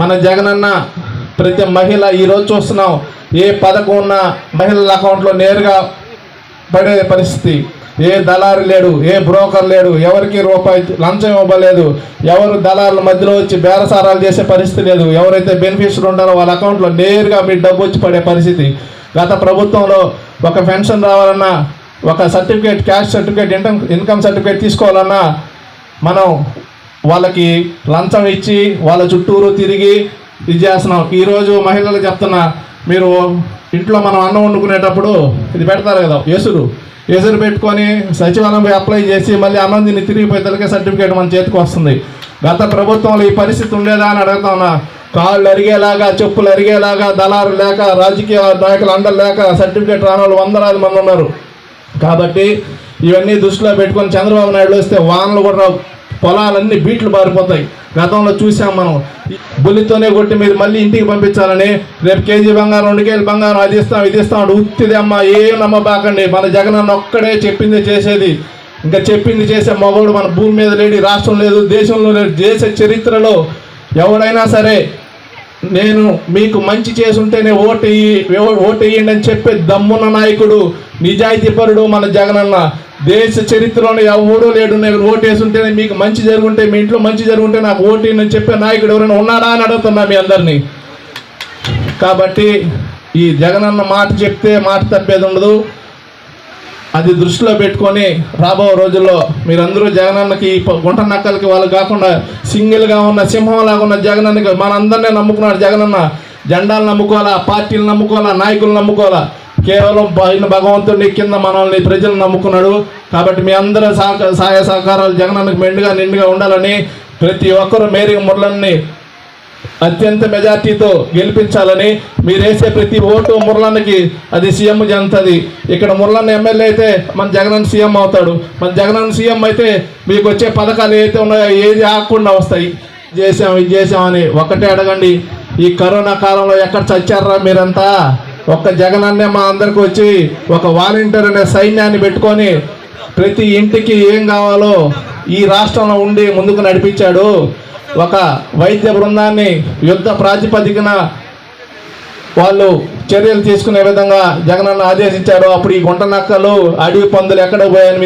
మన జగనన్న ప్రతి మహిళ ఈరోజు చూస్తున్నాం ఏ పథకం ఉన్నా మహిళల అకౌంట్లో నేరుగా పడే పరిస్థితి. ఏ దళారు లేడు ఏ బ్రోకర్ లేడు ఎవరికి రూపాయి లంచం ఇవ్వలేదు ఎవరు దళారుల మధ్యలో వచ్చి బేరసారాలు చేసే పరిస్థితి లేదు. ఎవరైతే బెనిఫిషియర్ ఉంటారో వాళ్ళ అకౌంట్లో నేరుగా మీ డబ్బు వచ్చి పడే పరిస్థితి. గత ప్రభుత్వంలో ఒక పెన్షన్ రావాలన్నా ఒక certificate cash certificate income income certificate తీసుకోవాలన్నా మనం వాళ్ళకి లంచం ఇచ్చి వాళ్ళ చుట్టూరు తిరిగి ఇది చేస్తున్నాం. ఈరోజు మహిళలు చెప్తున్నా మీరు ఇంట్లో మనం అన్నం వండుకునేటప్పుడు ఇది పెడతారు కదా ఎసురు ఎసురు పెట్టుకొని సచివాలయంపై అప్లై చేసి మళ్ళీ అన్నం తిని తిరిగిపోయేతలకే సర్టిఫికేట్ మన చేతికి వస్తుంది. గత ప్రభుత్వంలో ఈ పరిస్థితి ఉండేదా అని అడుగుతా ఉన్నా. కాళ్ళు అరిగేలాగా చెప్పులు అరిగేలాగా దళారు లేక రాజకీయ నాయకులు అందరు లేక సర్టిఫికేట్ రాని వాళ్ళు వందలాది మంది ఉన్నారు. కాబట్టి ఇవన్నీ దృష్టిలో పెట్టుకొని చంద్రబాబు నాయుడు వస్తే వానలు కూడా రావు. పొలాలన్నీ బీట్లు పారిపోతాయి. గతంలో చూసాం మనం. బుల్లితోనే కొట్టి మీరు మళ్ళీ ఇంటికి పంపించాలని రేపు కేజీ బంగారం రెండు కేజీ బంగారం అది ఇస్తాం ఇది ఇస్తాం అంటే ఉత్తిది అమ్మ ఏం నమ్మబాకండి. మన జగన్ అన్న ఒక్కడే చెప్పింది చేసేది. ఇంకా చెప్పింది చేసే మగవాడు మన భూమి మీద లేడు రాష్ట్రం లేదు దేశంలో లేదు దేశ చరిత్రలో ఎవడైనా సరే నేను మీకు మంచి చేసుంటేనే ఓటు వేయి- ఓటు వేయండి అని చెప్పే దమ్మున్న నాయకుడు నిజాయితీపరుడు మన జగనన్న. దేశ చరిత్రలో ఎవడూ లేడు నేను ఓటు వేసుంటేనే మీకు మంచి జరుగుంటే మీ ఇంట్లో మంచి జరుగుంటే నాకు ఓటు వేయండి అని చెప్పే నాయకుడు ఎవరైనా ఉన్నాడా అని అడుగుతున్నా మీ అందరినీ. కాబట్టి ఈ జగనన్న మాట చెప్తే మాట తప్పేది ఉండదు. అది దృష్టిలో పెట్టుకొని రాబో రోజుల్లో మీరందరూ జగనన్నకి గుంట నక్కలకి వాళ్ళు కాకుండా సింగిల్గా ఉన్న సింహంలాగా ఉన్న జగనన్నకి మనందరినీ నమ్ముకున్నాడు జగనన్న. జెండాలు నమ్ముకోవాలా పార్టీలు నమ్ముకోవాలా నాయకులు నమ్ముకోవాలా? కేవలం పైన భగవంతుడిని కింద మనల్ని ప్రజలు నమ్ముకున్నాడు. కాబట్టి మీ అందరి సహక సహాయ సహకారాలు జగనన్నకి మెండుగా నిండుగా ఉండాలని ప్రతి ఒక్కరూ మేరీ మురళన్ని అత్యంత మెజార్టీతో గెలిపించాలని మీరు వేసే ప్రతి ఓటు మురళన్నకి అది సీఎం జంతది. ఇక్కడ మురళన్న ఎమ్మెల్యే అయితే మన జగనన్న సీఎం అవుతాడు. మన జగనన్న సీఎం అయితే మీకు వచ్చే పథకాలు ఏవైతే ఉన్నాయో ఏది ఆగకుండా వస్తాయి. చేసాం ఇది చేసామని ఒకటే అడగండి. ఈ కరోనా కాలంలో ఎక్కడ చచ్చారా మీరంతా? ఒక్క అన్నే మా అందరికి వచ్చి ఒక వాలంటీర్ అనే సైన్యాన్ని పెట్టుకొని ప్రతి ఇంటికి ఏం కావాలో ఈ రాష్ట్రంలో ఉండి ముందుకు నడిపించాడు. ఒక వైద్య బృందాన్ని యుద్ధ ప్రాతిపదికన వాళ్ళు చర్యలు తీసుకునే విధంగా జగనన్న ఆదేశించారు అప్పుడు ఈ గుంట నక్కలు అడవి పందులు ఎక్కడ పోయాయని